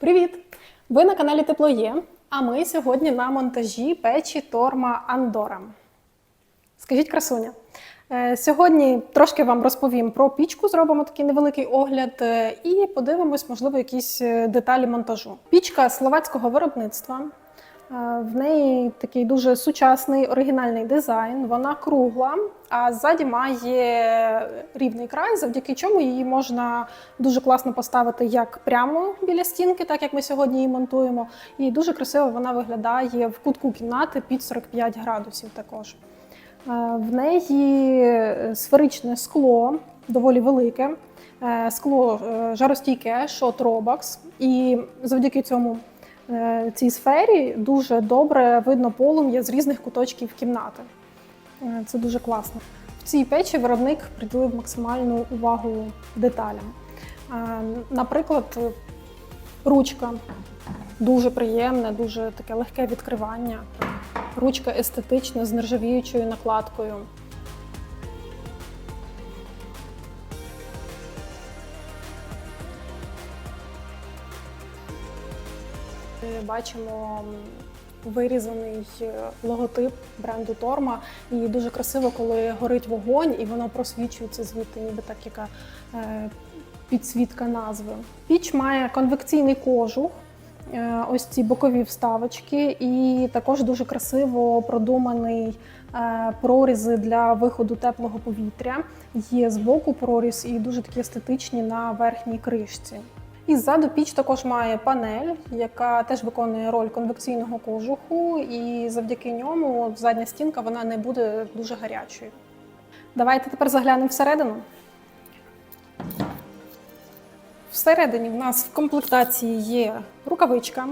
Привіт! Ви на каналі Тепло є, а ми сьогодні на монтажі печі Торма Андора. Скажіть, красуня. е, Сьогодні трошки вам розповім про пічку, зробимо такий невеликий огляд е, і подивимось, можливо, якісь е, деталі монтажу. Пічка словацького виробництва. Е, В неї такий дуже сучасний оригінальний дизайн. Вона кругла, а ззаді має рівний край, завдяки чому її можна дуже класно поставити як прямо біля стінки, так як ми сьогодні її монтуємо. І дуже красиво вона виглядає в кутку кімнати під 45 градусів також. Е, В неї е, сферичне скло, доволі велике. Скло жаростійке, шот Robax. І завдяки цьому цій сфері дуже добре видно полум'я з різних куточків кімнати. Е, Це дуже класно. В цій печі виробник приділив максимальну увагу деталям. Е, Наприклад, ручка дуже приємне, дуже таке легке відкривання. Ручка естетична з нержавіючою накладкою. Ми Бачимо вирізаний е, логотип бренду Торма. І дуже красиво, коли горить вогонь, і воно просвічується звідти, ніби так яка е, підсвітка назви. Піч має конвекційний кожух. Е, Ось ці бокові вставочки, і також дуже красиво продуманий прорізи для виходу теплого повітря. Є збоку проріз і дуже такі естетичні на верхній кришці. І ззаду піч також має панель, яка теж виконує роль конвекційного кожуху, і завдяки ньому задня стінка вона не буде дуже гарячою. Давайте тепер заглянемо всередину. Всередині в нас в комплектації є рукавичка.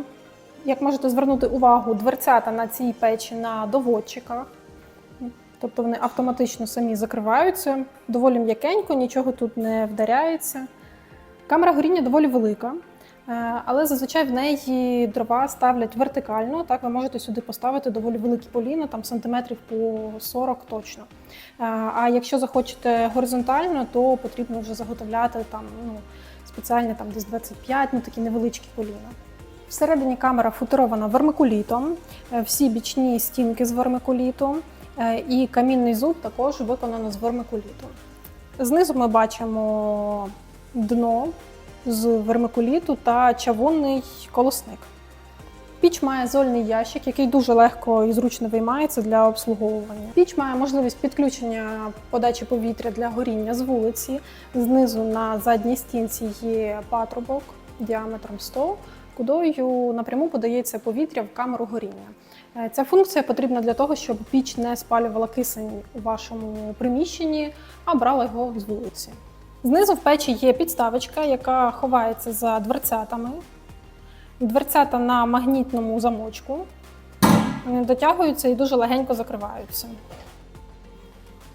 Як можете звернути увагу, дверцята на цій печі на доводчиках. Тобто вони автоматично самі закриваються, доволі м'якенько, нічого тут не вдаряється. Камера горіння доволі велика, е, але зазвичай в неї дрова ставлять вертикально. Так ви можете сюди поставити доволі великі поліна, там сантиметрів по 40 точно. Е, А якщо захочете горизонтально, то потрібно вже заготовляти там ну, спеціальні там десь 25, ну такі невеличкі поліна. Всередині камера футерована вермикулітом, е, всі бічні стінки з вермикуліту е, і камінний зуб також виконано з вермикуліту. Знизу ми бачимо дно з вермикуліту та чавунний колосник. Піч має зольний ящик, який дуже легко і зручно виймається для обслуговування. Піч має можливість підключення подачі повітря для горіння з вулиці. Знизу на задній стінці є патрубок діаметром 100, кудою напряму подається повітря в камеру горіння. Е, Ця функція потрібна для того, щоб піч не спалювала кисень у вашому приміщенні, а брала його з вулиці. Знизу в печі є підставочка, яка ховається за дверцятами. Дверцята на магнітному замочку Вони дотягуються і дуже легенько закриваються.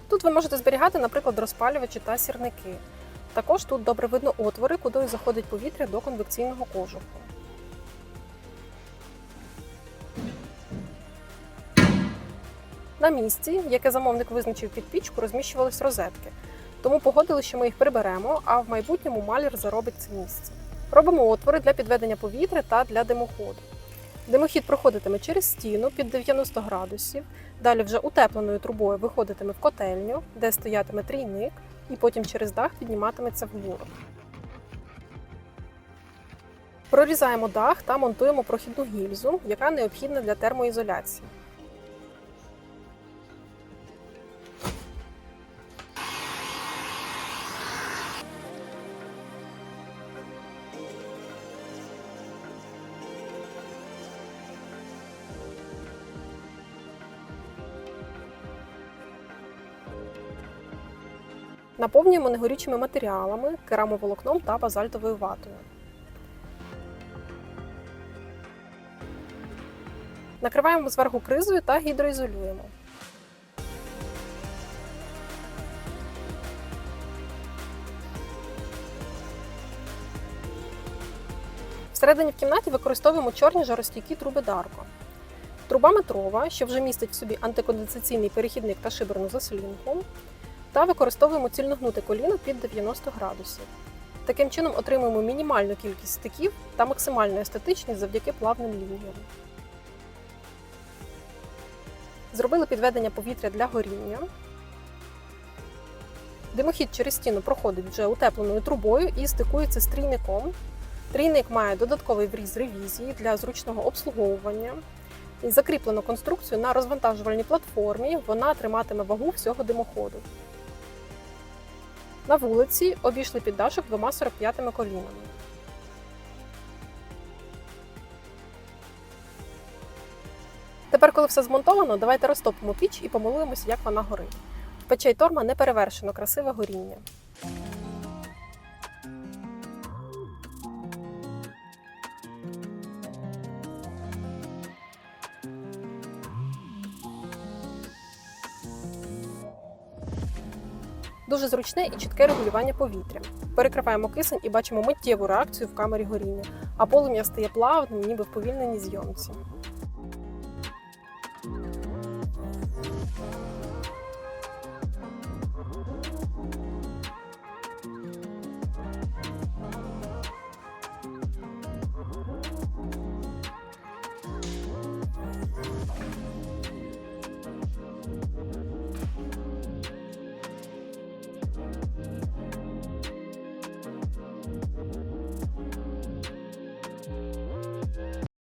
Тут ви можете зберігати, наприклад, розпалювачі та сірники. Також тут добре видно отвори, куди заходить повітря до конвекційного кожуху. На місці, яке замовник визначив під пічку, розміщувались розетки. Тому погодили, що ми їх приберемо, а в майбутньому маляр заробить це місце. Робимо отвори для підведення повітря та для димоходу. Димохід проходитиме через стіну під 90 градусів. Далі вже утепленою трубою виходитиме в котельню, де стоятиме трійник, і потім через дах підніматиметься вгору. Прорізаємо дах та монтуємо прохідну гільзу, яка необхідна для термоізоляції. Наповнюємо негорючими матеріалами, керамоволокном та базальтовою ватою. Накриваємо зверху кризою та гідроізолюємо. Всередині в кімнаті використовуємо чорні жаростійкі труби Дарко. Труба метрова, що вже містить в собі антиконденсаційний перехідник та шиберну заслінку, та використовуємо цільногнуте коліно під 90 градусів. Таким чином отримуємо мінімальну кількість стиків та максимальну естетичність завдяки плавним лініям. Зробили підведення повітря для горіння. Димохід через стіну проходить вже утепленою трубою і стикується з трійником. Трійник має додатковий вріз ревізії для зручного обслуговування. І закріплено конструкцію на розвантажувальній платформі. Вона триматиме вагу всього димоходу. На вулиці обійшли піддашок двома 45-ми колінами. Тепер, коли все змонтовано, давайте розтопимо піч і помилуємося, як вона горить. Печей торма не перевершено красиве горіння. Дуже зручне і чітке регулювання повітря. Перекриваємо кисень і бачимо миттєву реакцію в камері горіння, а полум'я стає плавним, ніби в повільненій зйомці.